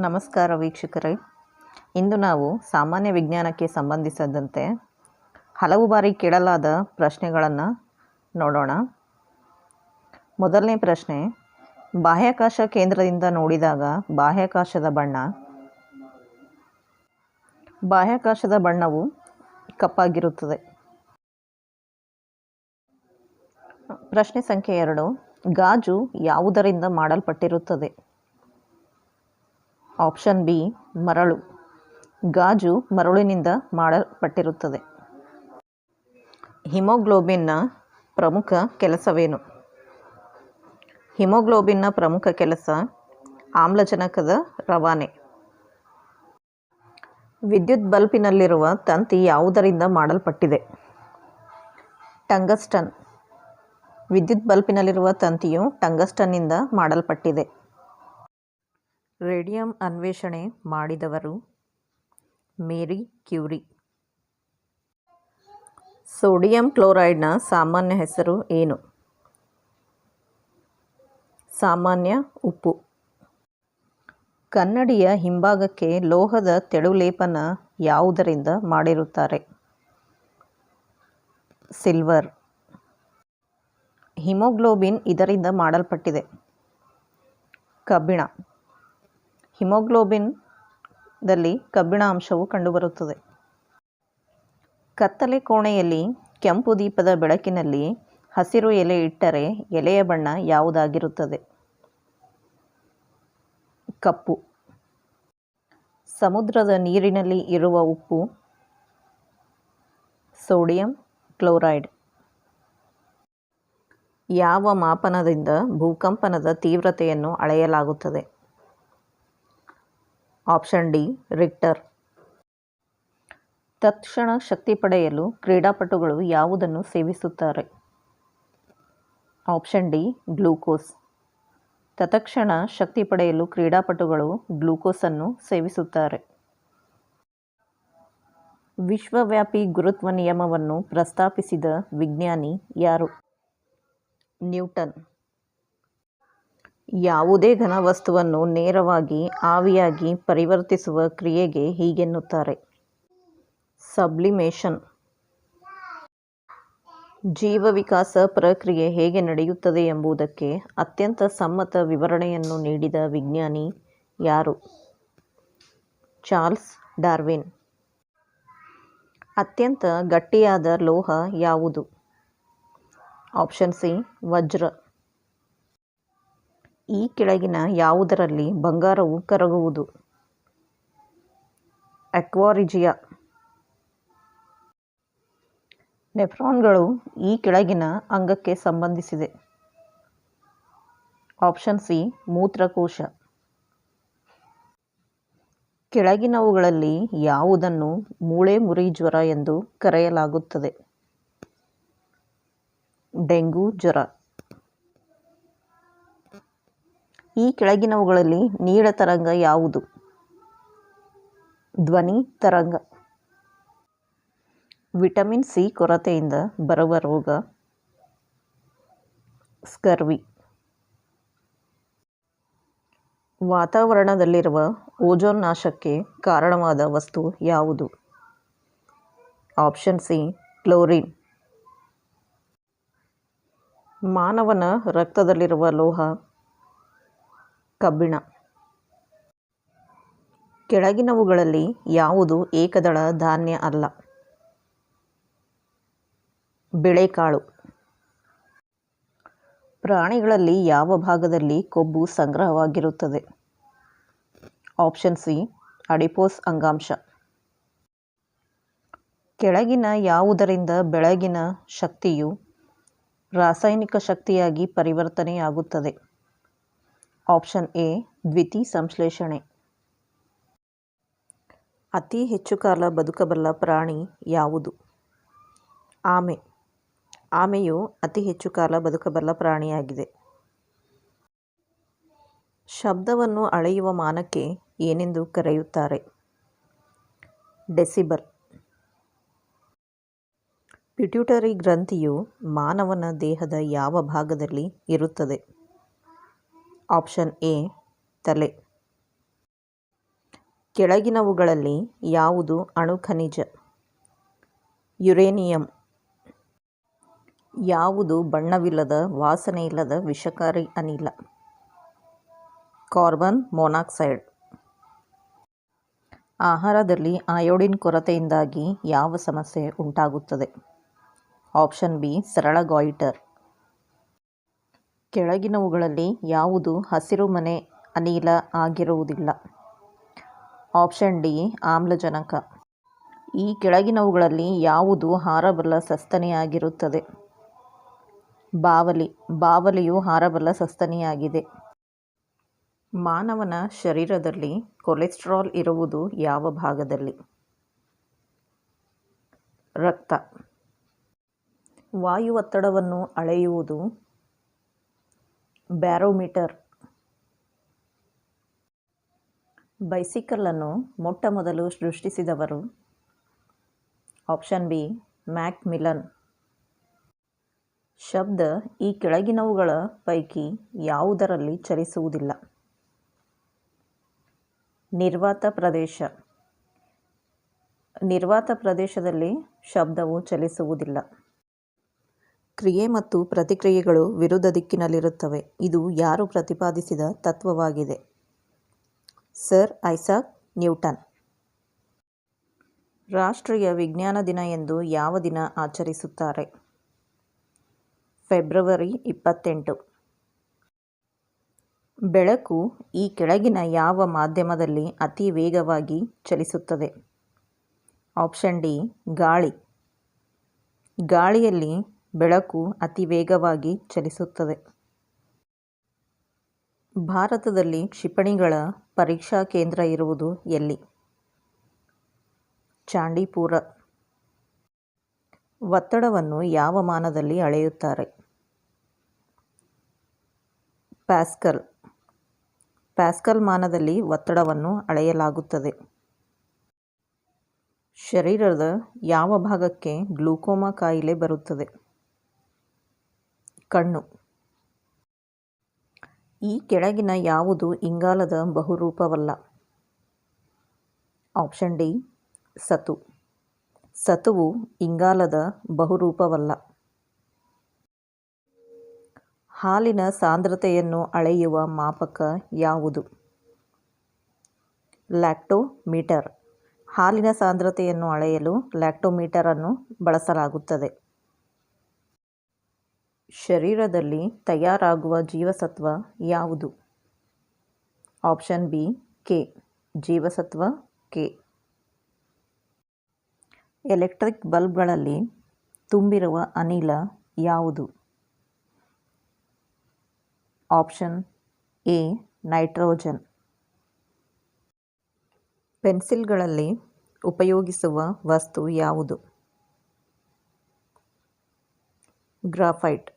ನಮಸ್ಕಾರ ವೀಕ್ಷಕರೇ. ಇಂದು ನಾವು ಸಾಮಾನ್ಯ ವಿಜ್ಞಾನಕ್ಕೆ ಸಂಬಂಧಿಸಿದಂತೆ ಹಲವು ಬಾರಿ ಕೇಳಲಾದ ಪ್ರಶ್ನೆಗಳನ್ನು ನೋಡೋಣ. ಮೊದಲನೇ ಪ್ರಶ್ನೆ, ಬಾಹ್ಯಾಕಾಶ ಕೇಂದ್ರದಿಂದ ನೋಡಿದಾಗ ಬಾಹ್ಯಾಕಾಶದ ಬಣ್ಣ? ಬಾಹ್ಯಾಕಾಶದ ಬಣ್ಣವು ಕಪ್ಪಾಗಿರುತ್ತದೆ. ಪ್ರಶ್ನೆ ಸಂಖ್ಯೆ ಎರಡು, ಗಾಜು ಯಾವುದರಿಂದ ಮಾಡಲ್ಪಟ್ಟಿರುತ್ತದೆ? ಆಪ್ಷನ್ ಬಿ, ಮರಳು. ಗಾಜು ಮರಳಿನಿಂದ ಮಾಡಲ್ಪಟ್ಟಿರುತ್ತದೆ. ಹಿಮೋಗ್ಲೋಬಿನ್ನ ಪ್ರಮುಖ ಕೆಲಸವೇನು? ಹಿಮೋಗ್ಲೋಬಿನ್ನ ಪ್ರಮುಖ ಕೆಲಸ ಆಮ್ಲಜನಕದ ರವಾನೆ. ವಿದ್ಯುತ್ ಬಲ್ಬಿನಲ್ಲಿರುವ ತಂತಿ ಯಾವುದರಿಂದ ಮಾಡಲ್ಪಟ್ಟಿದೆ? ಟಂಗಸ್ಟನ್. ವಿದ್ಯುತ್ ಬಲ್ಬಿನಲ್ಲಿರುವ ತಂತಿಯು ಟಂಗಸ್ಟನ್ನಿಂದ ಮಾಡಲ್ಪಟ್ಟಿದೆ. ರೇಡಿಯಂ ಅನ್ವೇಷಣೆ ಮಾಡಿದವರು ಮೇರಿ ಕ್ಯೂರಿ. ಸೋಡಿಯಂ ಕ್ಲೋರೈಡ್ನ ಸಾಮಾನ್ಯ ಹೆಸರು ಏನು? ಸಾಮಾನ್ಯ ಉಪ್ಪು. ಕನ್ನಡಿಯ ಹಿಂಭಾಗಕ್ಕೆ ಲೋಹದ ತೆಳುಲೇಪನ ಯಾವುದರಿಂದ ಮಾಡಿರುತ್ತಾರೆ? ಸಿಲ್ವರ್. ಹಿಮೋಗ್ಲೋಬಿನ್ ಇದರಿಂದ ಮಾಡಲ್ಪಟ್ಟಿದೆ. ಕಬ್ಬಿಣ. ಹಿಮೋಗ್ಲೋಬಿನ್ದಲ್ಲಿ ಕಬ್ಬಿಣ ಅಂಶವು ಕಂಡುಬರುತ್ತದೆ. ಕತ್ತಲೆ ಕೋಣೆಯಲ್ಲಿ ಕೆಂಪು ದೀಪದ ಬೆಳಕಿನಲ್ಲಿ ಹಸಿರು ಎಲೆ ಇಟ್ಟರೆ ಎಲೆಯ ಬಣ್ಣ ಯಾವುದಾಗಿರುತ್ತದೆ? ಕಪ್ಪು. ಸಮುದ್ರದ ನೀರಿನಲ್ಲಿ ಇರುವ ಉಪ್ಪು ಸೋಡಿಯಂ ಕ್ಲೋರೈಡ್. ಯಾವ ಮಾಪನದಿಂದ ಭೂಕಂಪನದ ತೀವ್ರತೆಯನ್ನು ಅಳೆಯಲಾಗುತ್ತದೆ? Option D, Richter. ತತ್ಕ್ಷಣ ಶಕ್ತಿ ಪಡೆಯಲು ಕ್ರೀಡಾಪಟುಗಳು ಯಾವುದನ್ನು ಸೇವಿಸುತ್ತಾರೆ? Option D, glucose. ತತ್ಕ್ಷಣ ಶಕ್ತಿ ಪಡೆಯಲು ಕ್ರೀಡಾಪಟುಗಳು ಗ್ಲೂಕೋಸನ್ನು ಸೇವಿಸುತ್ತಾರೆ. ವಿಶ್ವವ್ಯಾಪಿ ಗುರುತ್ವ ನಿಯಮವನ್ನು ಪ್ರಸ್ತಾಪಿಸಿದ ವಿಜ್ಞಾನಿ ಯಾರು? ನ್ಯೂಟನ್. ಯಾವುದೇ ಘನವಸ್ತುವನ್ನು ನೇರವಾಗಿ ಆವಿಯಾಗಿ ಪರಿವರ್ತಿಸುವ ಕ್ರಿಯೆಗೆ ಹೀಗೆನ್ನುತ್ತಾರೆ. ಸಬ್ಲಿಮೇಷನ್. ಜೀವವಿಕಾಸ ಪ್ರಕ್ರಿಯೆ ಹೇಗೆ ನಡೆಯುತ್ತದೆ ಎಂಬುದಕ್ಕೆ ಅತ್ಯಂತ ಸಮ್ಮತ ವಿವರಣೆಯನ್ನು ನೀಡಿದ ವಿಜ್ಞಾನಿ ಯಾರು? Charles Darwin. ಅತ್ಯಂತ ಗಟ್ಟಿಯಾದ ಲೋಹ ಯಾವುದು? ಆಪ್ಷನ್ ಸಿ, ವಜ್ರ. ಈ ಕೆಳಗಿನ ಯಾವುದರಲ್ಲಿ ಬಂಗಾರವು ಕರಗುವುದು? ಅಕ್ವಾರಿಜಿಯಾ. ನೆಫ್ರಾನ್ಗಳು ಈ ಕೆಳಗಿನ ಅಂಗಕ್ಕೆ ಸಂಬಂಧಿಸಿದೆ. ಆಪ್ಷನ್ ಸಿ, ಮೂತ್ರಕೋಶ. ಕೆಳಗಿನವುಗಳಲ್ಲಿ ಯಾವುದನ್ನು ಮೂಳೆ ಮುರಿ ಜ್ವರ ಎಂದು ಕರೆಯಲಾಗುತ್ತದೆ? ಡೆಂಗು ಜ್ವರ. ಈ ಕೆಳಗಿನವುಗಳಲ್ಲಿ ನೀಳ ತರಂಗ ಯಾವುದು? ಧ್ವನಿ ತರಂಗ. ವಿಟಮಿನ್ ಸಿ ಕೊರತೆಯಿಂದ ಬರುವ ರೋಗ. ಸ್ಕರ್ವಿ. ವಾತಾವರಣದಲ್ಲಿರುವ ಓಜೋನ್ ನಾಶಕ್ಕೆ ಕಾರಣವಾದ ವಸ್ತು ಯಾವುದು? Option C, chlorine. ಮಾನವನ ರಕ್ತದಲ್ಲಿರುವ ಲೋಹ ಕಬ್ಬಿಣ. ಕೆಳಗಿನವುಗಳಲ್ಲಿ ಯಾವುದು ಏಕದಳ ಧಾನ್ಯ ಅಲ್ಲ. ಬೆಳೆಕಾಳು. ಪ್ರಾಣಿಗಳಲ್ಲಿ ಯಾವ ಭಾಗದಲ್ಲಿ ಕೊಬ್ಬು ಸಂಗ್ರಹವಾಗಿರುತ್ತದೆ? ಆಪ್ಷನ್ ಸಿ, ಅಡಿಪೋಸ್ ಅಂಗಾಂಶ. ಕೆಳಗಿನ ಯಾವುದರಿಂದ ಬೆಳಗಿನ ಶಕ್ತಿಯು ರಾಸಾಯನಿಕ ಶಕ್ತಿಯಾಗಿ ಪರಿವರ್ತನೆಯಾಗುತ್ತದೆ? Option A ದ್ವಿತಿ ಸಂಶ್ಲೇಷಣೆ. ಅತಿ ಹೆಚ್ಚು ಕಾಲ ಬದುಕಬಲ್ಲ ಪ್ರಾಣಿ ಯಾವುದು? ಆಮೆ. ಆಮೆಯು ಅತಿ ಹೆಚ್ಚು ಕಾಲ ಬದುಕಬಲ್ಲ ಪ್ರಾಣಿಯಾಗಿದೆ. ಶಬ್ದವನ್ನು ಅಳೆಯುವ ಮಾನಕ್ಕೆ ಏನೆಂದು ಕರೆಯುತ್ತಾರೆ? ಡೆಸಿಬಲ್. ಪಿಟ್ಯೂಟರಿ ಗ್ರಂಥಿಯು ಮಾನವನ ದೇಹದ ಯಾವ ಭಾಗದಲ್ಲಿ ಇರುತ್ತದೆ? ಆಪ್ಷನ್ ಎ, ತಲೆ. ಕೆಳಗಿನವುಗಳಲ್ಲಿ ಯಾವುದು ಅಣು ಖನಿಜ? ಯುರೇನಿಯಂ. ಯಾವುದು ಬಣ್ಣವಿಲ್ಲದ ವಾಸನೆ ಇಲ್ಲದ ವಿಷಕಾರಿ ಅನಿಲ? Carbon monoxide. ಆಹಾರದಲ್ಲಿ ಅಯೋಡಿನ್ ಕೊರತೆಯಿಂದಾಗಿ ಯಾವ ಸಮಸ್ಯೆ ಉಂಟಾಗುತ್ತದೆ? ಆಪ್ಷನ್ ಬಿ, ಸರಳ ಗಾಯಿಟರ್. ಕೆಳಗಿನವುಗಳಲ್ಲಿ ಯಾವುದು ಹಸಿರುಮನೆ ಅನಿಲ ಆಗಿರುವುದಿಲ್ಲ. ಆಪ್ಷನ್ ಡಿ, ಆಮ್ಲಜನಕ. ಈ ಕೆಳಗಿನವುಗಳಲ್ಲಿ ಯಾವುದು ಹಾರಬಲ್ಲ ಸಸ್ತನಿಯಾಗಿರುತ್ತದೆ ಬಾವಲಿ. ಬಾವಲಿಯು ಹಾರಬಲ್ಲ ಸಸ್ತನಿಯಾಗಿದೆ. ಮಾನವನ ಶರೀರದಲ್ಲಿ ಕೊಲೆಸ್ಟ್ರಾಲ್ ಇರುವುದು ಯಾವ ಭಾಗದಲ್ಲಿ? ರಕ್ತ. ವಾಯು ಒತ್ತಡವನ್ನು ಅಳೆಯುವುದು ಬ್ಯಾರೋಮೀಟರ್. ಬೈಸಿಕಲನ್ನು ಮೊಟ್ಟ ಮೊದಲು ಸೃಷ್ಟಿಸಿದವರು ಆಪ್ಷನ್ ಬಿ, ಮ್ಯಾಕ್ ಮಿಲನ್. ಶಬ್ದ ಈ ಕೆಳಗಿನವುಗಳ ಪೈಕಿ ಯಾವುದರಲ್ಲಿ ಚಲಿಸುವುದಿಲ್ಲ. ನಿರ್ವಾತ ಪ್ರದೇಶ. ನಿರ್ವಾತ ಪ್ರದೇಶದಲ್ಲಿ ಶಬ್ದವು ಚಲಿಸುವುದಿಲ್ಲ. ಕ್ರಿಯೆ ಮತ್ತು ಪ್ರತಿಕ್ರಿಯೆಗಳು ವಿರುದ್ಧ ದಿಕ್ಕಿನಲ್ಲಿರುತ್ತವೆ. ಇದು ಯಾರು ಪ್ರತಿಪಾದಿಸಿದ ತತ್ವವಾಗಿದೆ? Sir Isaac Newton. ರಾಷ್ಟ್ರೀಯ ವಿಜ್ಞಾನ ದಿನ ಎಂದು ಯಾವ ದಿನ ಆಚರಿಸುತ್ತಾರೆ? ಫೆಬ್ರವರಿ ಇಪ್ಪತ್ತೆಂಟು. ಬೆಳಕು ಈ ಕೆಳಗಿನ ಯಾವ ಮಾಧ್ಯಮದಲ್ಲಿ ಅತಿ ವೇಗವಾಗಿ ಚಲಿಸುತ್ತದೆ? ಆಪ್ಷನ್ ಡಿ, ಗಾಳಿ. ಗಾಳಿಯಲ್ಲಿ ಬೆಳಕು ಅತಿ ವೇಗವಾಗಿ ಚಲಿಸುತ್ತದೆ. ಭಾರತದಲ್ಲಿ ಕ್ಷಿಪಣಿಗಳ ಪರೀಕ್ಷಾ ಕೇಂದ್ರ ಇರುವುದು ಎಲ್ಲಿ? ಚಾಂಡೀಪುರ. ಒತ್ತಡವನ್ನು ಯಾವ ಮಾನದಲ್ಲಿ ಅಳೆಯುತ್ತಾರೆ? ಪ್ಯಾಸ್ಕಲ್. ಪ್ಯಾಸ್ಕಲ್ ಮಾನದಲ್ಲಿ ಒತ್ತಡವನ್ನು ಅಳೆಯಲಾಗುತ್ತದೆ. ಶರೀರದ ಯಾವ ಭಾಗಕ್ಕೆ ಗ್ಲೂಕೋಮಾ ಕಾಯಿಲೆ ಬರುತ್ತದೆ? ಕಣ್ಣು. ಈ ಕೆಳಗಿನ ಯಾವುದು ಇಂಗಾಲದ ಬಹುರೂಪವಲ್ಲ? ಆಪ್ಷನ್ ಡಿ, ಸತು. ಸತುವು ಇಂಗಾಲದ ಬಹುರೂಪವಲ್ಲ. ಹಾಲಿನ ಸಾಂದ್ರತೆಯನ್ನು ಅಳೆಯುವ ಮಾಪಕ ಯಾವುದು? ಲ್ಯಾಕ್ಟೋಮೀಟರ್. ಹಾಲಿನ ಸಾಂದ್ರತೆಯನ್ನು ಅಳೆಯಲು ಲ್ಯಾಕ್ಟೋಮೀಟರನ್ನು ಬಳಸಲಾಗುತ್ತದೆ. ಶರೀರದಲ್ಲಿ ತಯಾರಾಗುವ ಜೀವಸತ್ವ ಯಾವುದು? Option B, K. ಜೀವಸತ್ವ, ಕೆ. ಎಲೆಕ್ಟ್ರಿಕ್ ಬಲ್ಬ್ಗಳಲ್ಲಿ ತುಂಬಿರುವ ಅನಿಲ ಯಾವುದು? Option A, nitrogen. ಪೆನ್ಸಿಲ್ಗಳಲ್ಲಿ ಉಪಯೋಗಿಸುವ ವಸ್ತು ಯಾವುದು? ಗ್ರಾಫೈಟ್.